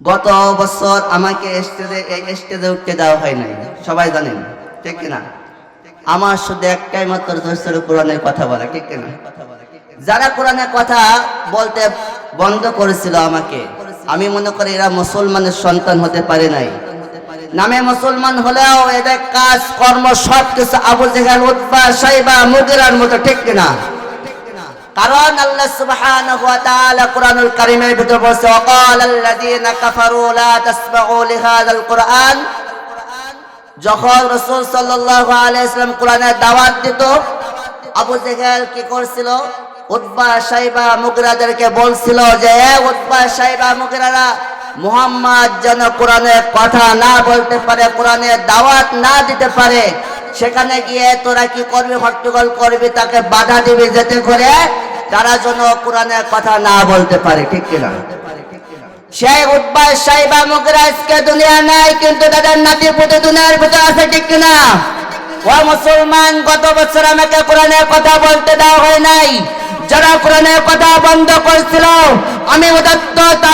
গত বছর আমাকে স্টেজে এই স্টেজে উঠতে দেওয়া হয় নাই। সবাই জানেন, ঠিক কিনা? আমার শুধু একটাই মাত্র দোষের কোরআনের কথা বলা, ঠিক কিনা? যারা কোরআনের কথা বলতে বন্ধ করেছিল আমাকে, আমি মনে করি এরা মুসলমানের সন্তান হতে পারে নাই। নামে মুসলমান হলেও এদের কাজ কর্ম সব কিছু আবু জেহাল উৎপা সাইবা, মুগিরার মতো, ঠিক কিনা? কারণ আল্লাহ সুবহানাহু ওয়া তাআলা কোরআনুল কারীমের ভিতর বলছে, ওয়াকাল আল্লাযীনা কাফারু লা তাসমাউ লিহাযাল কোরআন। যখন রাসূল সাল্লাল্লাহু আলাইহি ওয়াসাল্লাম কোরআনের দাওয়াত দিত, আবু জেহেল কি করছিল? উতবা সাইবা মুগরাদেরকে বলছিল যে উতবা সাইবা মুগরারা, মুহাম্মদ যেন কোরআনের কথা না বলতে পারে কোরআনের দাওয়াত না দিতে পারে, সেখানে গিয়ে তোরা কি করবি? হট্টগোল করবি, তাকে বাধা দিবি, যেতে করে তারা যেন কোরআনের কথা না বলতে পারে, ঠিক কিনা? যারা কথা বন্ধ আমি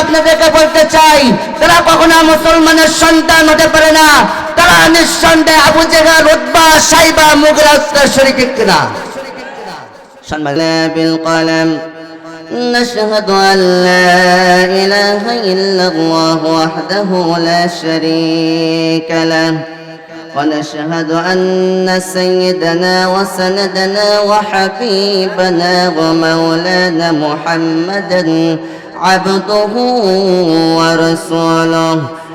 আপনাদেরকে বলতে চাই, তারা কখনো মুসলমানের সন্তান হতে পারে না। তারা নিঃসন্দেহে আবু জেগার উদ্বা সাইবা মুগরা শরীর কিনা? شملا بالقلم. نشهد أن لا إله إلا الله وحده لا شريك له. ونشهد أن سيدنا وسندنا وحبيبنا ومولانا محمدا عبده ورسوله.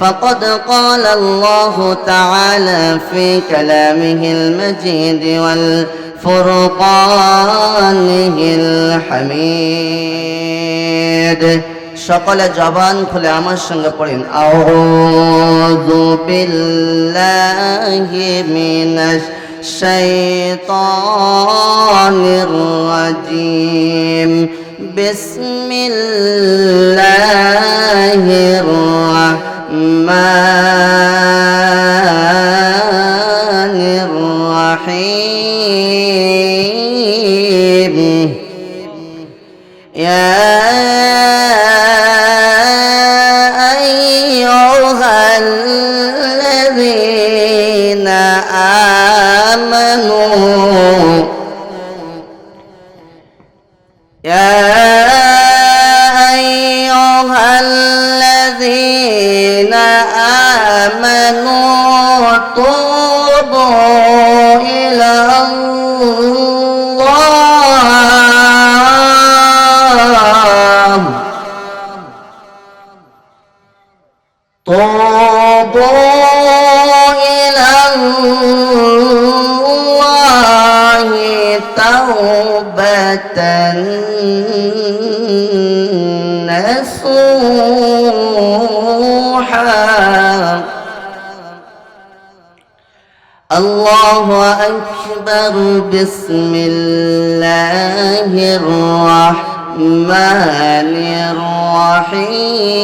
فقد قال الله تعالى في كلامه المجيد والفرقانه الحميد সকলে জবান খুলে আমার সঙ্গে পড়েন আউযু বিল্লাহি মিনাশ শাইতানির রাজিম বিসমিল্লাহির রহমানির ما توبة نصوحا الله أكبر بسم الله الرحمن الرحيم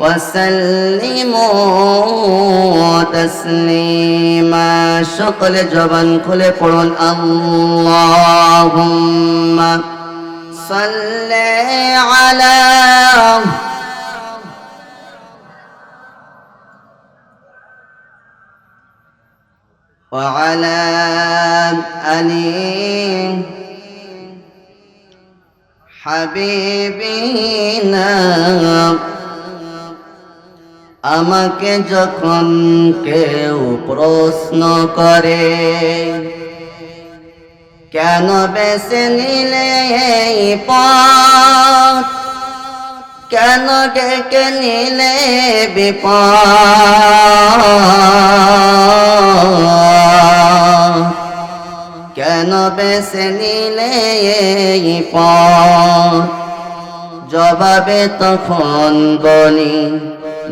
وسلموا تسليما. شقل جبن كل قرن اللهم صل على وعلى آله حبيبنا আমাকে যখন কেউ প্রশ্ন করে, কেন বেছে নিলে এই পথ? কেন ডেকে নিলে বিপদ? কেন বেছে নিলে এই পথ? জবাবে তখন বলি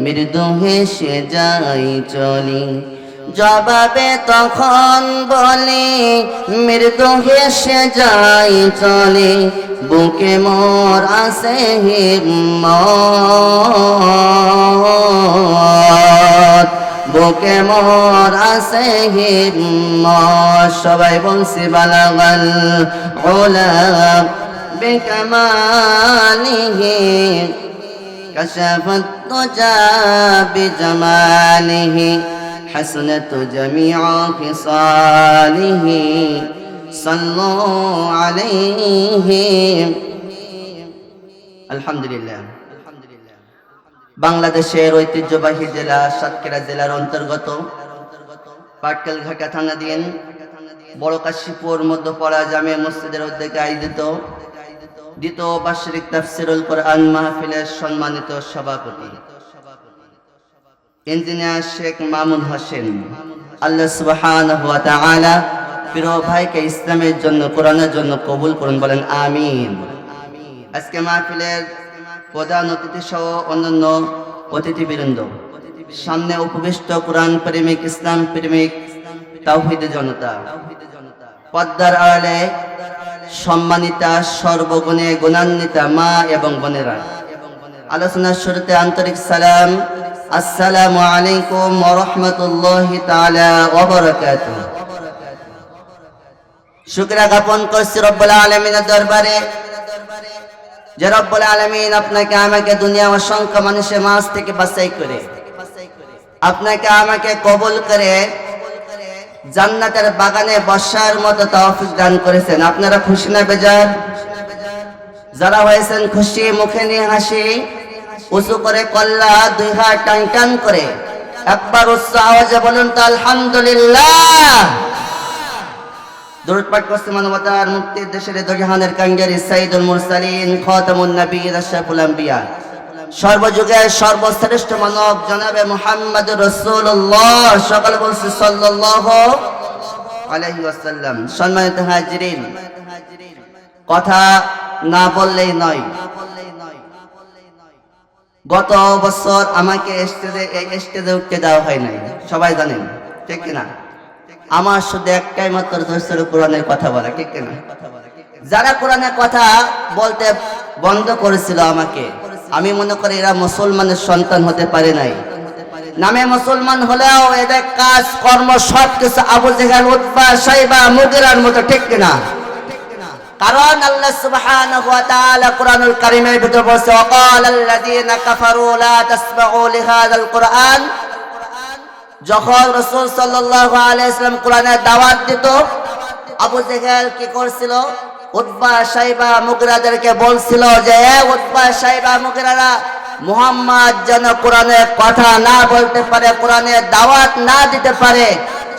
মৃদু হেসে যাই চলি। জবাবে তখন বলে, মৃদু হেসে যাই চলে। বুকে মোর আসে হিম বুকে মোর আসে হিম সবাই বলছি, বালাগল ওলা বেকামালিহীন। كشف الدجى بجماله حسنت جميع خصاله صلوا عليه الحمد لله বাংলাদেশের ঐতিহ্যবাহী জেলা সাতক্ষীরা জেলার অন্তর্গত পাটকেল ঘাটা থানা দিন বড় কাশীপুর মধ্যপাড়া জামে মসজিদের উদ্যোগে আয়োজিত দ্বিতীয় বার্ষিক তাফসিরুল কোরআন মাহফিলের সম্মানিত সভাপতি। ইঞ্জিনিয়ার শেখ মামুন হোসেন। আল্লাহ তাআলা প্রিয় ভাইকে ইসলামের জন্য, কোরআনের জন্য কবুল করুন, বলেন আমিন। আজকে মাহফিলের প্রধান অতিথি সহ অন্যান্য অতিথি অতিথিবৃন্দ, সামনে উপবিষ্ট কোরআন প্রেমিক, ইসলাম প্রেমিক, তাওহিদ জনতা। পদ্মার আড়ালে সম্মানিতা, সর্বগুণে গুণান্বিতা মা এবং বোনেরা। আলোচনার শুরুতে আন্তরিক সালাম। আসসালামু আলাইকুম রাহমাতুল্লাহি শুকরিয়া জ্ঞাপন করছি রব্বুল আলামিনের দরবারে। যে রব্বুল আলামিন আপনাকে, আমাকে দুনিয়া অসংখ্য মানুষের মাঝ থেকে বাছাই করে। আপনাকে আমাকে কবুল করে জান্নাতের বাগানে বসার মতো তৌফিক দান করেছেন। আপনারা খুশি না বেজার? যারা হয়েছেন খুশি, মুখে নিয়ে হাসি, উঁচু করে কল্লা দুই হাত টান টান করে, একবার উচ্চ আওয়াজে বলুন তো, আলহামদুলিল্লাহ! দরুদ পাঠ করছে মানবতার মুক্তির দেশের দজাহানের কাঙ্গারি সাইদুল মুরসালিন খাতামুন নবী আশরাফুল আম্বিয়া। সর্বযুগের সর্বশ্রেষ্ঠ মানব জনাবে মুহাম্মদ রাসূলুল্লাহ সকল বলছে সাল্লাল্লাহু আলাইহি ওয়াসাল্লাম। সম্মানিত হাজিরিন, কথা না বললেই নয়। গত বছর আমাকে স্টেজে, এই স্টেজে উঠতে দেওয়া হয় নাই। সবাই জানেন, ঠিক কিনা? আমার শুধু একটাই মাত্র দোষের কোরআনের কথা বলা, ঠিক কিনা? যারা কোরআনের কথা বলতে বন্ধ করেছিল আমাকে আমি মনে করি এরা মুসলমানের সন্তান হতে পারে নাই। নামে মুসলমান হলেও এদের কাজ, কর্ম সব কিছু আবু জেহাল উৎপা সাইবা, মুগিরার মতো ঠিক কিনা? কারণ আল্লাহ সুবহানাহু ওয়া তাআলা কোরআনুল কারীমের ভিতর বলছে, ওয়াকাল আল্লাযীনা কাফারু লা তাসমাউ লিহাযাল কুরআন। যখন রাসূল সাল্লাল্লাহু আলাইহি ওয়াসাল্লাম কোরআনের দাওয়াত দিত, আবু জেহেল কি করছিল? উতবা সাইবা মুগরাদেরকে বলছিল যে উতবা সাইবা মুগরারা, মুহাম্মদ যেন কোরআনের কথা না বলতে পারে কোরআনের দাওয়াত না দিতে পারে,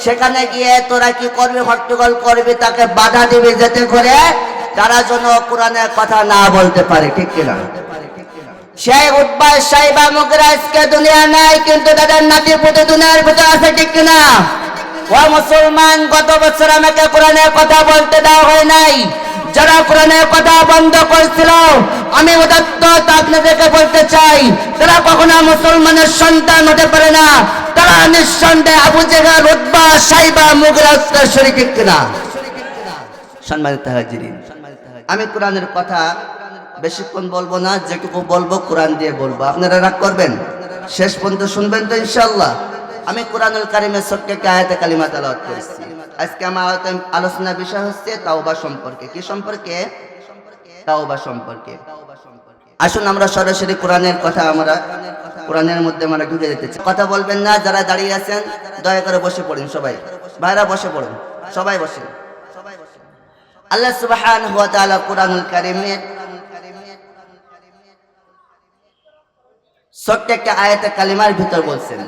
সেখানে গিয়ে তোরা কি করবি, হট্টগোল করবি, তাকে বাধা দিবি যেতে করে তারা যেন কোরআনের কথা না বলতে পারে। ঠিক কিনা? সেই উদ্বাস সাইবা মুগরা আজকে দুনিয়া নাই, কিন্তু তাদের নাতি পুতে দুনিয়ার ভিতরে আছে, ঠিক কিনা? ও মুসলমান, গত বছর আমাকে কোরআনের কথা বলতে দেওয়া হয় নাই। যারা কোরআনের কথা বন্ধ করেছিল, আমি উদত্ত আপনাদেরকে বলতে চাই, তারা কখনো মুসলমানের সন্তান হতে পারে না। তারা নিঃসন্দেহে আবু জেগা উদ্বা সাইবা মুগরা শরীর কিনা। সম্মানিত আমি কোরআনের কথা বেশিক্ষণ বলব না, যেটুকু বলব কোরআন দিয়ে বলব। আপনারা রাগ করবেন? শেষ পর্যন্ত শুনবেন তো ইনশাল্লাহ আমি কোরআনুল কারিমের একটা আয়াতে কালিমা তালাওয়াত করেছি। আজকে আমার আলোচনা- বিষয় হচ্ছে তাওবা সম্পর্কে। কি সম্পর্কে? তাওবা সম্পর্কে। আসুন আমরা সরাসরি কোরআনের কথা আমরা, কোরআনের মধ্যে আমরা ঢুকে যেতে কথা বলবেন না, যারা দাঁড়িয়ে আছেন, দয়া করে বসে পড়ুন সবাই। ভাইরা, বসে পড়ুন। সবাই বসেন আল্লাহ সুবহানাহু ওয়া তাআলা কোরআনুল কারীমের ছোট্ট একটা আয়াতে কালিমার ভিতর বলছেন,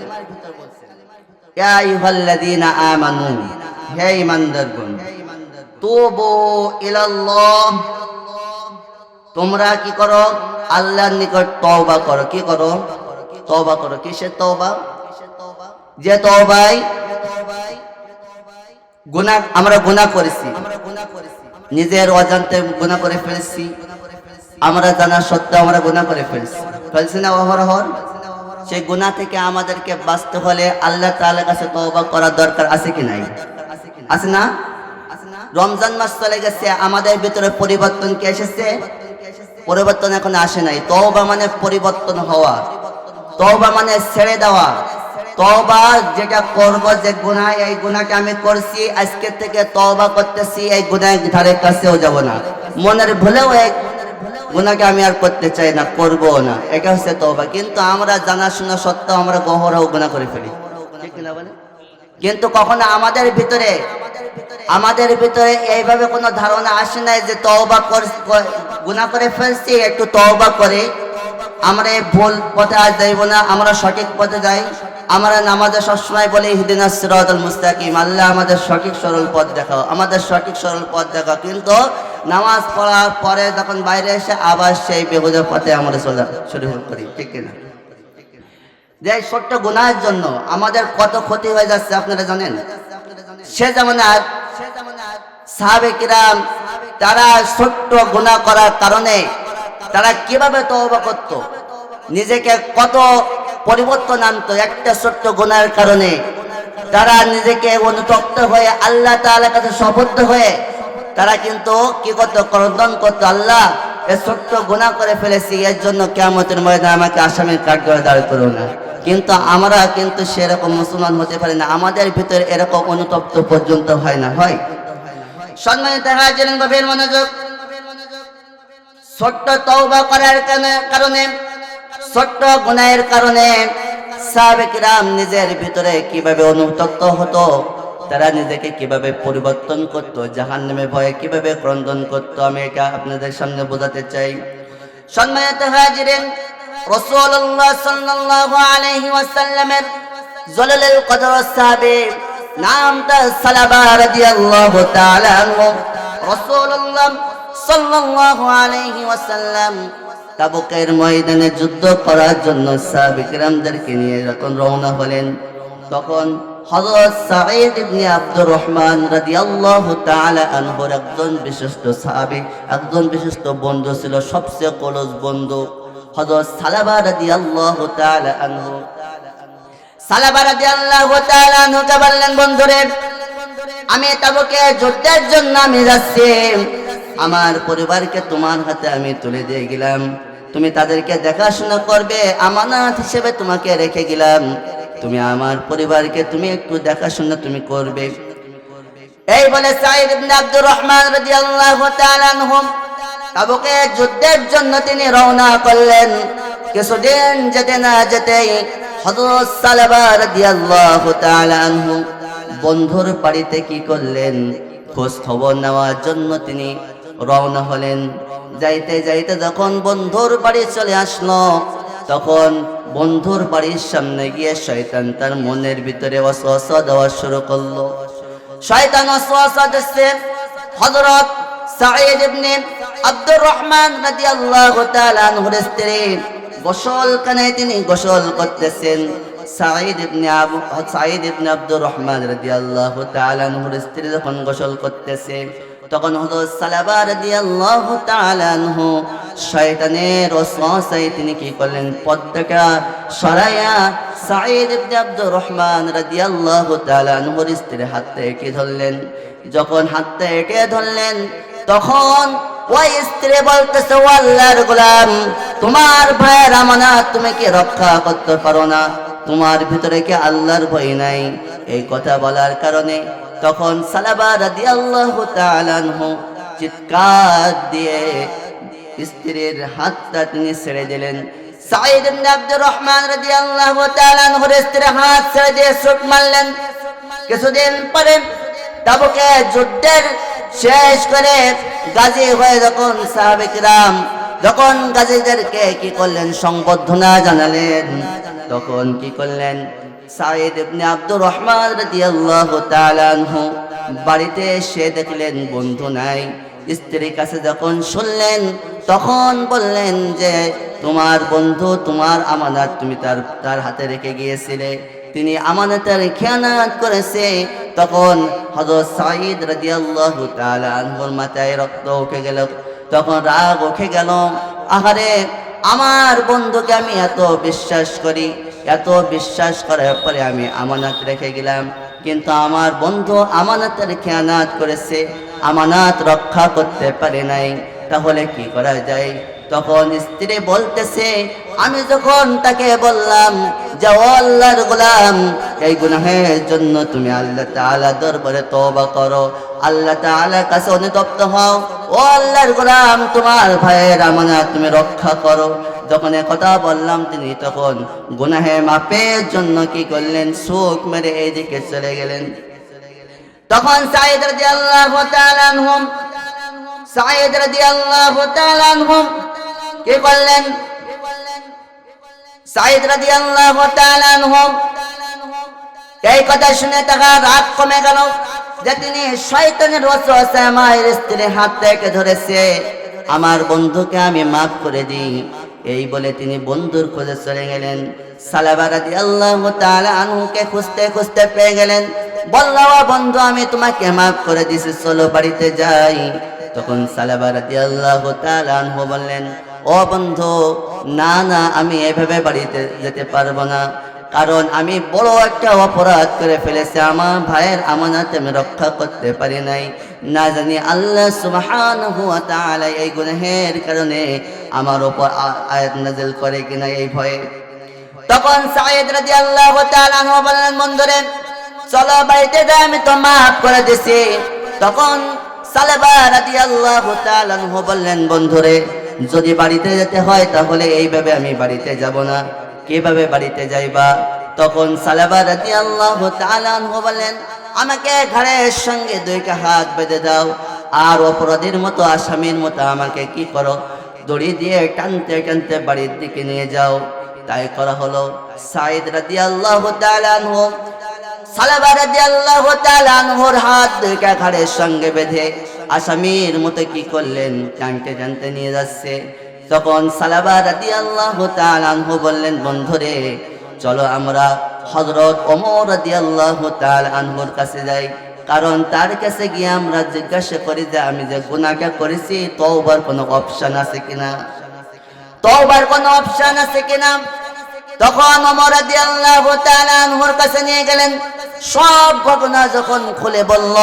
ইয়া আইয়ুহাল্লাযীনা আমানু হে ঈমানদারগণ তুবু ইলাল্লাহ। তোমরা কি করো? আল্লাহর নিকট তওবা করো। কি করো? তওবা করো। কিসের তওবা? যে তওবাই গুনাহ, আমরা গুনাহ করেছি। নিজের অজান্তে গুনাহ করে ফেলছি। আমরা জানা সত্ত্বেও আমরা গুনাহ করে ফেলছি। ফেলছি না অহরহর সেই গুনাহ থেকে আমাদেরকে বাঁচতে হলে আল্লাহ তাআলার কাছে তওবা করার দরকার আছে কি নাই? আছে না? রমজান মাস চলে গেছে, আমাদের ভিতরে পরিবর্তন কি এসেছে? পরিবর্তন এখন আসে নাই। তওবা মানে পরিবর্তন হওয়া। তওবা মানে ছেড়ে দেওয়া। তওবা যেটা করব যে গুনাহ, এই গুনাহকে আমি করছি, আজকে থেকে তওবা করতেছি, এই গুনাহের ধারে কাছেও যাব না। মনের ভুলেও এক গুনাহকে আমি আর করতে চাই না করব না। এটা হচ্ছে তওবা। কিন্তু আমরা জানাশোনা সত্ত্বেও আমরা গহরাও গুনাহ করে ফেলি। ঠিক না বলে কিন্তু কখনো আমাদের ভিতরে আমাদের ভিতরে এইভাবে কোনো ধারণা আসে নাই যে তওবা গুণা করে ফেলছি, একটু তওবা করে। আমরা এই ভুল পথে আজ যাইব না, আমরা সঠিক পথে যাই। আমরা নামাজে সবসময় বলি হিদিনা সিরাতুল মুস্তাকিম। আল্লাহ আমাদের সঠিক সরল পথ দেখাও, আমাদের সঠিক সরল পথ দেখাও। কিন্তু নামাজ পড়ার পরে যখন বাইরে এসে আবার সেই বেহুদের পথে আমরা চলে শুরু করি ঠিক কিনা? যে এই ছোট্ট গুনাহের জন্য আমাদের কত ক্ষতি হয়ে যাচ্ছে আপনারা জানেন? সে যেমন আর সাহাবে কিরাম, তারা ছোট্ট গুণা করার কারণে তারা কীভাবে তওবা করত? নিজেকে কত পরিবর্তন আনতো একটা ছোট্ট গুণার কারণে। তারা নিজেকে অনুতপ্ত হয়ে আল্লাহ তাআলার কাছে শপথ হয়ে তারা কিন্তু কি করতো? ক্রন্দন করতো আল্লাহ। এ ছোট্ট গুণা করে ফেলেছি, এর জন্য কেমতের ময়দানে আমাকে আসামির কাঠগড়ে দাঁড় করো না। কিন্তু আমরা কিন্তু সেরকম মুসলমান হতে পারি না। আমাদের ভিতরে এরকম অনুতপ্ত পর্যন্ত হয় না, হয়। সম্মানিত হাজির গভীর মনোযোগ। ছোট্ট তওবা করার কারণে- ছোট্ট কারণে নিজের ভিতরে কীভাবে অনুতপ্ত হতো? তারা নিজেকে কীভাবে পরিবর্তন করত জাহান নামে ভয়ে কীভাবে ক্রন্দন করতো, আমি এটা আপনাদের সামনে বোঝাতে চাই। সম্মানিত হাজিরেন, রাসূলুল্লাহ সাল্লাল্লাহু আলাইহি ওয়াসাল্লামের জলালুল কদর সাহাবী নামটা সালাবা রাদিয়াল্লাহু তাআলা রাসূলুল্লাহ সাল্লাল্লাহু আলাইহি ওয়াসাল্লাম তাবুকের ময়দানে যুদ্ধ করার জন্য সাহাবীকরামদেরকে নিয়ে যখন রওনা হলেন, তখন হযরত সাঈদ ইবনে আব্দুর রহমান রাদিয়াল্লাহু তাআলা আনহুর একজন বিশিষ্ট সাহাবী, একজন বিশিষ্ট বন্ধু ছিল, সবচেয়ে ক্লোজ বন্ধু। হযরত সালাবা রাদিয়াল্লাহু তাআলা আনহু। সালাবা রাদিয়াল্লাহু তাআলা আনহুকে বললেন, বন্ধুরে, আমি তাবুকে যুদ্ধের জন্য আমি যাচ্ছি। আমার পরিবারকে তোমার হাতে আমি তুলে দিয়ে গেলাম। তুমি তাদেরকে দেখাশোনা করবে, আমানত হিসেবে তোমাকে রেখে গেলাম। তুমি আমার পরিবারকে তুমি একটু দেখাশোনা তুমি করবে। এই বলে সাইদ ইবনে আব্দুর রহমান রাদিয়াল্লাহু তাআলা আনহু তাবুকে যুদ্ধের জন্য তিনি রওনা করলেন। কিছুদিন যেতে না যেতেই হযরত সালাবা রাদিয়াল্লাহু তাআলা আনহু বন্ধুর বাড়িতে কি করলেন? খোঁজ খবর নেওয়ার জন্য তিনি রওনা হলেন। যাইতে যাইতে যখন বন্ধুর বাড়ি চলে আসলো তখন বন্ধুর বাড়ির সামনে গিয়ে শয়তান তার মনের ভিতরে অসহসা দেওয়া শুরু করল। শয়তান অসহসা দিচ্ছে সাঈদ ইবনে আব্দুর রহমান রাদিয়াল্লাহু তাআলা আনহুর স্ত্রী। গোসল কানে তিনি গোসল করতেছেন। সাঈদ ইবনে আবু সাঈদ ইবনে আব্দুর রহমান রাদিয়াল্লাহু তাআলা আনহুর স্ত্রী যখন গোসল করতেছে তখন হযরত সালাবা রাদিয়াল্লাহু তাআলা আনহু শয়তানের ওয়াসওয়াসায় তিনি কি করলেন? পদ্মটা সরাইয়া সাঈদ ইবনে আব্দুর রহমান রাদিয়াল্লাহু তাআলা আনহুর স্ত্রীর হাত থেকে ধরলেন। যখন হাতটা এঁটে ধরলেন, তখন ওই স্ত্রী বলতেছে "ও আল্লাহর গোলাম, তোমার ভাইয়ের আমানত তুমি কি রক্ষা করতে পারো না? তোমার ভিতরে কি আল্লাহর ভয় নাই? এই কথা বলার কারণে তখন সালাবা তাআলা আনহু চিৎকার দিয়ে স্ত্রীর হাতটা তিনি ছেড়ে দিলেন। স্ত্রীর হাত ছেড়ে দিয়ে মারলেন। কিছুদিন পরে তাবুকে যুদ্ধের শেষ করে গাজী হয়ে যখন যখন কি করলেন সংবর্ধনা জানালেন, তখন কি করলেন? সাইদ ইবনে আব্দুর রহমান রাদিয়াল্লাহু তাআলা আনহু বাড়িতে এসে দেখলেন, বন্ধু নাই। স্ত্রীর কাছে যখন শুনলেন, তখন বললেন যে, তোমার বন্ধু তোমার আমানত তুমি তার তার হাতে রেখে গিয়েছিলে। তিনি আমানতের খেয়ানাত করেছে। তখন হযরত সাঈদ রাদিয়াল্লাহু তাআলা আনহুর মাথায় রক্ত উঠে গেল। তখন রাগ উঠে গেল। আহারে, আমার বন্ধুকে আমি এত বিশ্বাস করি এত বিশ্বাস করার পরে আমি আমানত রেখে গেলাম। কিন্তু আমার বন্ধু আমানতের খেয়ানাত করেছে, আমানত রক্ষা করতে পারে নাই। তাহলে কি করা যায়? তখন স্ত্রী বলতেছে, আমি যখন তাকে বললাম যে ও আল্লাহর গোলাম, এই গুনাহের জন্য তুমি আল্লাহ তাআলা দরবারে তওবা করো। আল্লাহ তাআলার কাছে অনুতপ্ত হও। ও আল্লাহর গোলাম, তোমার ভাইয়ের আমানত তুমি রক্ষা করো। যখন কথা বললাম তিনি তখন গুনাহে মাপের জন্য কি করলেন? সুখ মেরে এইদিকে চলে গেলেন। তখন সাইদ রাদিয়াল্লাহু তাআলা আনহুম সাইদ রাদিয়াল্লাহু তাআলা আনহুম কি করলেন? সাইদ রাদিয়াল্লাহু তাআলা আনহুম এই কথা শুনে তাহার রাগ কমে গেল যে তিনি শয়তানের ওয়াসওয়াসা আমার স্ত্রীর হাত থেকে ধরেছে। আমার বন্ধুকে আমি মাফ করে দিই। এই বলে তিনি বন্ধুর খোঁজে চলে গেলেন। সালাবা রাদিয়াল্লাহু তাআলা আনহুকে খুঁজতে খুঁজতে পেয়ে গেলেন। বলল, "ও বন্ধু, আমি তোমাকে মাফ করে দিছি, চলো বাড়িতে যাই। তখন সালাবা রাদিয়াল্লাহু তাআলা আনহু বললেন, ও বন্ধু, না না, আমি এভাবে বাড়িতে যেতে পারব না। কারণ আমি বড় একটা অপরাধ করে ফেলেছি, আমার ভাইয়ের আমানত আমি রক্ষা করতে পারি নাই। না জানি আল্লাহ সুবহানাহু ওয়া তাআলা এই গুনাহের কারণে আমার উপর আ- আয়াত নাযিল করে কিনা এই ভয়ে। তখন সাইদ তাআলা আনহু বললেন, বন্ধুরে, চলো বাড়িতে যাই, আমি তো মাফ করে দিছি। তখন সালেবা তাআলা আনহু বললেন, বন্ধুরে, যদি বাড়িতে যেতে হয়, তাহলে এইভাবে আমি বাড়িতে যাব না। কীভাবে বাড়িতে যাইবা? তখন সালেবা তাআলা আনহু বললেন, আমাকে ঘাড়ের সঙ্গে দুইটা হাত বেঁধে দাও। আর অপরাধীর মতো আসামির মতো আমাকে কি করো? দড়ি দিয়ে টানতে টানতে বাড়ির দিকে নিয়ে যাও। তাই করা হলো। সাইদ তাআলা আনহু, সালাবা রাদিয়াল্লাহু তাআলা আনহুর হাত দুইটা সঙ্গে বেঁধে আসামির মতো কি করলেন টানতে টানতে নিয়ে যাচ্ছে। তখন সালাবা রাদিয়াল্লাহু তাআলা আনহু বললেন, বন্ধুরে, চলো আমরা হযরত ওমর রাদিয়াল্লাহু তাআলা আনহুর কাছে যাই। কারণ তার কাছে গিয়ে আমরা জিজ্ঞাসা করি যে, আমি যে গুনাহটা করেছি, তওবার কোনো অপশন আছে কিনা? তওবার কোনো অপশন আছে কিনা? তখন তাআলা আনহুর কাছে নিয়ে গেলেন। সব ঘটনা যখন খুলে বলল,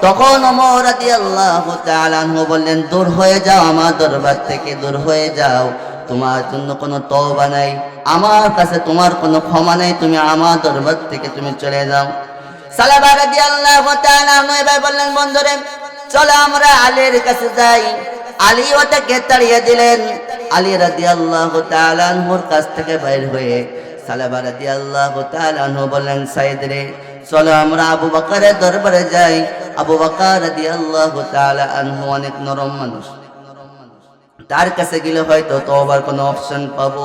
তখন রাদিয়াল্লাহু তাআলা আনহু বললেন, দূর হয়ে যাও, আমার দরবার থেকে দূর হয়ে যাও। তোমার জন্য কোনো তওবা নাই। আমার কাছে তোমার কোনো ক্ষমা নাই। তুমি আমার দরবার থেকে তুমি চলে যাও। সালাবা রাদিয়াল্লাহু তাআলা এবার বললেন, বন্ধুরে, চলো আমরা আলীর কাছে যাই। আলী ওটাকে তাড়িয়ে দিলেন। আলী রাদিয়াল্লাহু তাআলা আনহুর কাছ থেকে বাইর হয়ে সালাবা রাদিয়াল্লাহু তাআলা আনহু বললেন, সাইদ রে, চলো আমরা আবু বকরের দরবারে যাই। আবু বকর রাদিয়াল্লাহু তাআলা আনহু অনেক নরম মানুষ। তার কাছে গেলে হয়তো তওবার কোনো অপশন পাবো।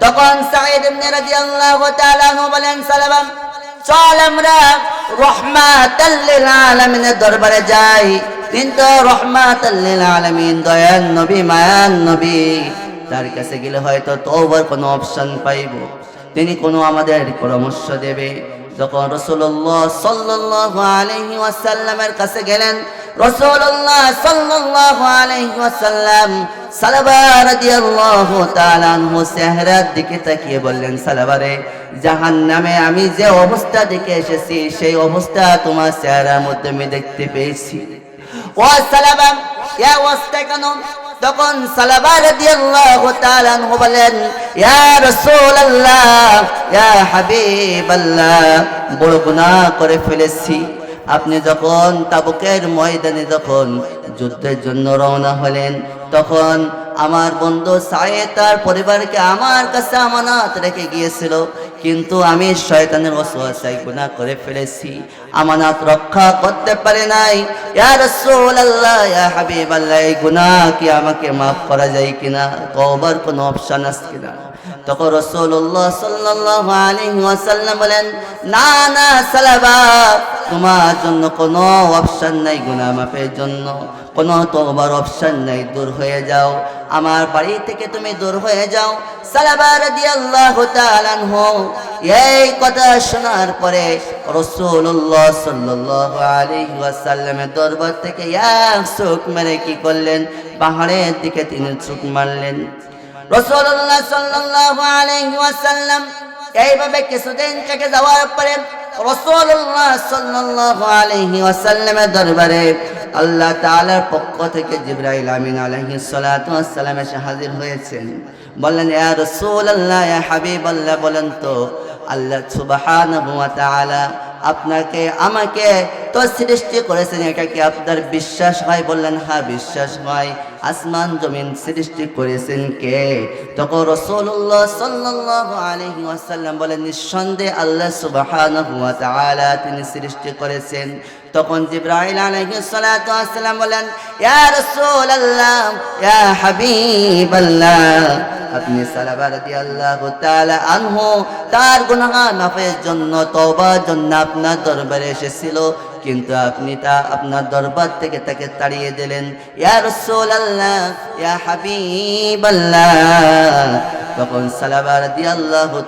তখন সাইদ ইবনে বলেন, সালাম, চল আমরা রহমাতাল লিল দরবারে যাই। কিন্তু রহমাতাল লিল আলামিন নবী মায়ান নবী, তার কাছে গেলে হয়তো তওবার কোনো অপশন পাইব। তিনি কোনো আমাদের পরামর্শ দেবে। যখন রসুল্লাহ সাল্লাল্লাহু আলাইহি ওয়াসাল্লামের কাছে গেলেন রসুল্লাহ সাল্লাল্লাহু আলাইহি ওয়াসাল্লাম চেহারার দিকে তাকিয়ে বললেন, সালাবারে আমি যে অবস্থা দেখে এসেছি, সেই অবস্থা তোমার চেহারার মধ্যে আমি দেখতে পেয়েছি। ও সালাবা কেন? তখন সালাবা বলেন বড় গুনাহ করে ফেলেছি। আপনি যখন তাবুকের ময়দানে যখন যুদ্ধের জন্য রওনা হলেন, তখন আমার বন্ধু সায়ে তার পরিবারকে আমার কাছে আমানত রেখে গিয়েছিল। কিন্তু আমি শয়তানের ওসওয়াসায় গুনাহ করে ফেলেছি। আমানত রক্ষা করতে পারে নাই। হাবিবাল্লাহ, এই গুনাহ কি আমাকে মাফ করা যায় কিনা? কবার কোনো অপশন আছে কিনা? তখন রসুল্লাহ সাল্লাল্লাহু আলাইহি ওয়াসাল্লাম বলেন, না না সালাবা তোমার জন্য কোনো অপশন নাই মাফের জন্য। কোনো তোমার অপশন নাই, দূর হয়ে যাও। আমার বাড়ি থেকে তুমি দূর হয়ে যাও। সালাবা তাআলা আনহু, এই কথা শোনার পরে রাসূলুল্লাহ সাল্লাল্লাহু আলাইহি ওয়াসাল্লামের দরবার থেকে এক চোখ মেরে কি করলেন? পাহাড়ের দিকে তিনি চোখ মারলেন। রসুল্লাহ সাল্লাল্লাহু আলাইহি ওয়াসাল্লাম এইভাবে কিছুদিন থেকে যাওয়ার পরে রসুল্লাহ সাল্লাল্লাহু আলাইহি ওয়াসাল্লামের দরবারে আল্লাহ তাআলার পক্ষ থেকে জিবরাইল আমিন আলাইহিস সালাতু এসে হাজির হয়েছেন। বললেন, ইয়া রাসূলুল্লাহ, ইয়া হাবিবাল্লাহ, বলেন তো, আল্লাহ তাআলা আপনাকে, আমাকে তো সৃষ্টি করেছেন, এটা কি আপনার বিশ্বাস হয় বললেন হ্যাঁ বিশ্বাস হয়। আসমান, জমিন সৃষ্টি করেছেন কে? তখন রসুল্লাহ সাল্লাহ বলেন, নিঃসন্দেহে আল্লাহ সুবাহ তিনি সৃষ্টি করেছেন। তখন জিব্রাহিল আলহিসাম বলেন আপনি তার গুনাহ মাফের জন্য তবার জন্য আপনার দরবারে এসেছিল। কিন্তু আপনি তা আপনার দরবার থেকে তাকে তাড়িয়ে দিলেন রাসূলুল্লাহ, ইয়া তখন সালাবার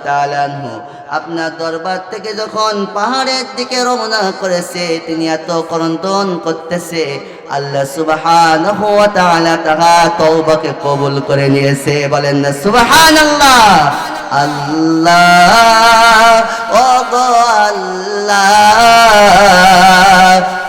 তাআলা আনহু আপনার দরবার থেকে যখন পাহাড়ের দিকে রমনা করেছে, তিনি এত করন্তন করতেছে, আল্লাহ সুবাহান তাহার তওবাকে কবুল করে নিয়েছে। বলেন না, সুবহানাল্লাহ! আল্লাহ! ও গো আল্লাহ!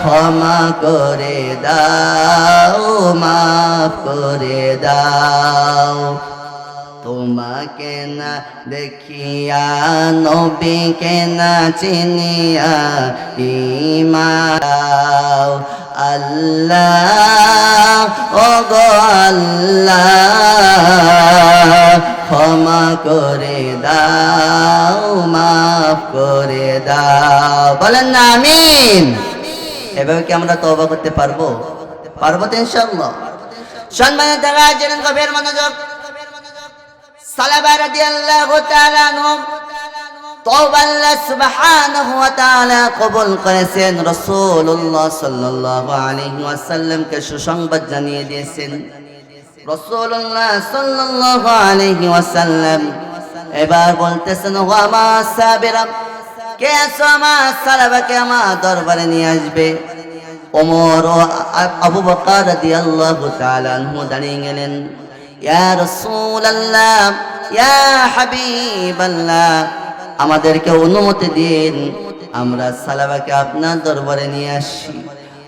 ক্ষমা করে দাও, মাফ করে দাও। তোমাকে না দেখিয়া নবীকে না চিনিয়া ইমাও আল্লাহ ও গো আল্লাহ ক্ষমা করে দাও, মাফ করে দাও। বলেন না, আমিন। এভাবে কি আমরা তওবা করতে পারব? পারব তো ইনশাআল্লাহ। সম্মানে দেখা জেনেন গভীর মনোযোগ সালাবা রাদিয়াল্লাহু তাআলা কবুল করেছেন। সুসংবাদ জানিয়ে দিয়েছেন। রাসূলুল্লাহ সাল্লাল্লাহু আলাইহি ওয়াসাল্লাম এবার বলতেছেন ও আমার কে আছো আমার সালাবাকে আমার দরবারে নিয়ে আসবে? ওমর ও আবু বকর রাদিয়াল্লাহু তাআলা আনহু দাঁড়িয়ে গেলেন। ইয়া রাসূলুল্লাহ, ইয়া হাবিবাল্লাহ, আমাদেরকে অনুমতি দিন, আমরা সালাবাকে আপনার দরবারে নিয়ে আসি।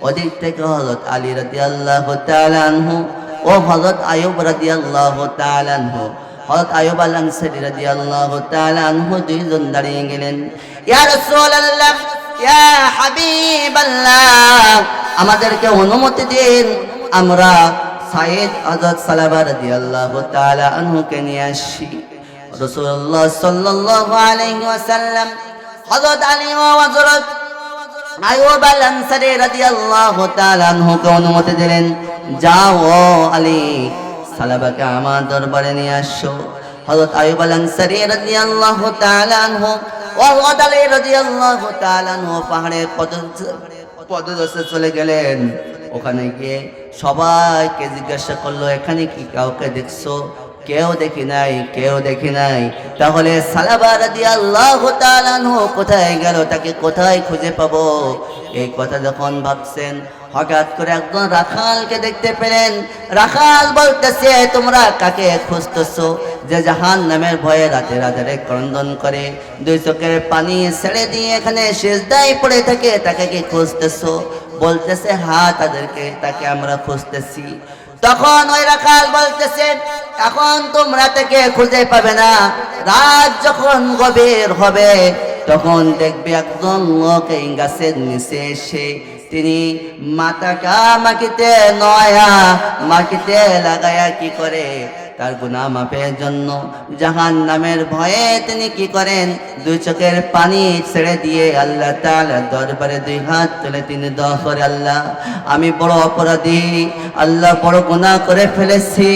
ওদিক থেকে হযরত আলী রাদিয়াল্লাহু তাআলা আনহু ও হযরত আয়ুব রাদিয়াল্লাহু তাআলা আনহু। হযরত আয়ুব আল আনসারী রাদিয়াল্লাহু তাআলা আনহু দুইজন দাঁড়িয়ে গেলেন। ইয়া রাসূলুল্লাহ, ইয়া হাবিবাল্লাহ, আমাদেরকে অনুমতি দিন। আমরা সাইদ হযরত সালাবা রাদিয়াল্লাহু তাআলা আনহুকে নিয়ে আসি। রাসূলুল্লাহ সাল্লাল্লাহু আলাইহি ওয়াসাল্লাম, হযরত আলী ও হযরত আইয়ুব আল আনসারী রাদিয়াল্লাহু তাআলা আনহুকে অনুমতি দিলেন, যাও আলী, সালাবাকে আমার দরবারে নিয়ে আসো। হযরত আইয়ুব আল আনসারী রাদিয়াল্লাহু তাআলা আনহু ও হযরত আলী রাদিয়াল্লাহু তাআলা আনহু পাহাড়ের পদ পদদশে চলে গেলেন। ওখানে গিয়ে সবাইকে জিজ্ঞাসা করল, এখানে কি কাউকে দেখছ? কেউ দেখি নাই, কেউ দেখি নাই। তাহলে সালাবা রাদিয়াল্লাহু তাআলা আনহু কোথায় গেল? তাকে কোথায় খুঁজে পাবো? এই কথা যখন ভাবছেন, হঠাৎ করে একজন রাখালকে দেখতে পেলেন। রাখাল বলতেছে, তোমরা কাকে খুঁজতেছো? যে জাহান নামের ভয়ে রাতে রাজারে ক্রন্দন করে, দুই চোখের পানি ছেড়ে দিয়ে এখানে শেষদায় পড়ে থাকে, তাকে কি খুঁজতেছো? বলতেছে হা তাদেরকে, তাকে আমরা খুঁজতেছি। তখন ওই রাখাল বলতেছেন এখন তোমরা থেকে খুঁজে পাবে না। রাত যখন গভীর হবে, তখন দেখবে একজন লোক এই গাছের নিচে এসে, তিনি মাথাটা মাটিতে নয়া, মাটিতে লাগায়া কি করে তার গুনাহ মাপের জন্য জাহান নামের ভয়ে তিনি কি করেন? দুই চোখের পানি ছেড়ে দিয়ে আল্লাহ দরবারে দুই হাত তুলে তিনি দোয়া করে, আল্লাহ, আমি বড় অপরাধী, আল্লাহ বড় গুনাহ করে ফেলেছি।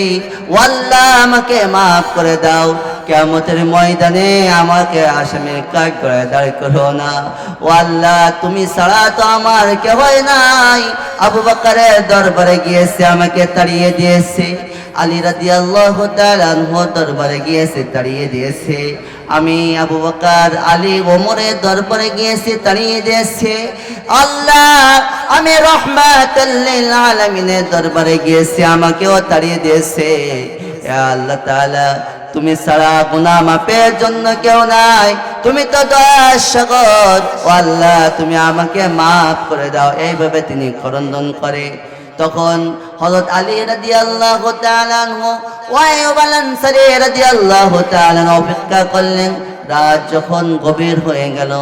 ও আল্লাহ আমাকে মাফ করে দাও। কেমতের ময়দানে আমাকে আসামের কাজ করে দাঁড় করো না। ও আল্লাহ তুমি ছাড়া তো আমার কেহই নাই। আবু বাকারের দরবারে গিয়েছে, আমাকে তাড়িয়ে দিয়েছে। আলী রাদি আল্লাহ দরবারে গিয়েছে, তাড়িয়ে দিয়েছে। আমি আবু বকার, আলী ওমরের দরবারে গিয়েছে, তাড়িয়ে দিয়েছে। আল্লাহ, আমি রহমাত আলমিনের দরবারে গিয়েছে, আমাকেও তাড়িয়ে দিয়েছে। আল্লাহ তাআলা, তুমি সারা গুনাহ মাপের জন্য কেউ নাই। তুমি তো ও আল্লাহ, তুমি আমাকে মাফ করে দাও। এইভাবে তিনি করন্দন করে। তখন হযরত আলী রাদিয়াল্লাহু তাআলা আনহু ওয়াইব আল আনসারী রাদিয়াল্লাহু তাআলা আনহু অপেক্ষা করলেন। রাত যখন গভীর হয়ে গেল,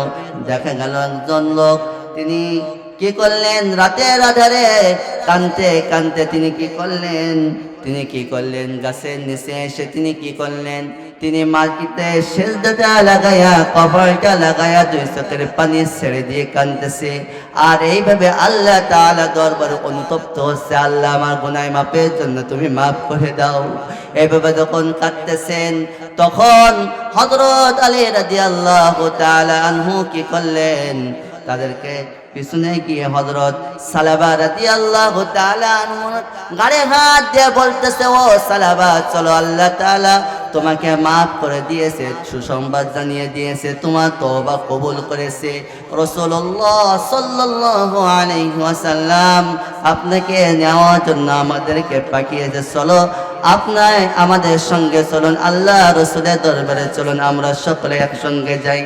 দেখা গেল একজন লোক। তিনি কি করলেন? রাতের আধারে কানতে কানতে তিনি কি করলেন? তিনি কি করলেন? গাছের নিচে এসে তিনি কি করলেন? তিনি মাটিতে সেজদাটা লাগায়া কপালটা লাগায়া দুই চোখের পানি ছেড়ে দিয়ে কানতেছে আর এইভাবে আল্লাহ তাআলা দরবারে অনুতপ্ত হচ্ছে, আল্লাহ আমার গুনাহ মাপের জন্য তুমি মাফ করে দাও। এইভাবে যখন কাঁদতেছেন, তখন হযরত আলী রাদিয়াল্লাহু তাআলা আনহু কি করলেন? তাদেরকে পিছনে গিয়ে হজরত সালাবা রাতি আল্লাহ গাড়ে হাত দিয়ে বলতেছে, ও সালাবা, চলো আল্লাহ তাআলা তোমাকে মাফ করে দিয়েছে, সুসংবাদ জানিয়ে দিয়েছে, তোমার তওবা কবুল করেছে। রাসূলুল্লাহ সাল্লাল্লাহু আলাইহি ওয়াসাল্লাম আপনাকে নেওয়ার জন্য আমাদেরকে পাঠিয়েছে। চলো আপনার, আমাদের সঙ্গে চলুন, আল্লাহ রসুলের দরবারে চলুন, আমরা সকলে একসঙ্গে যাই।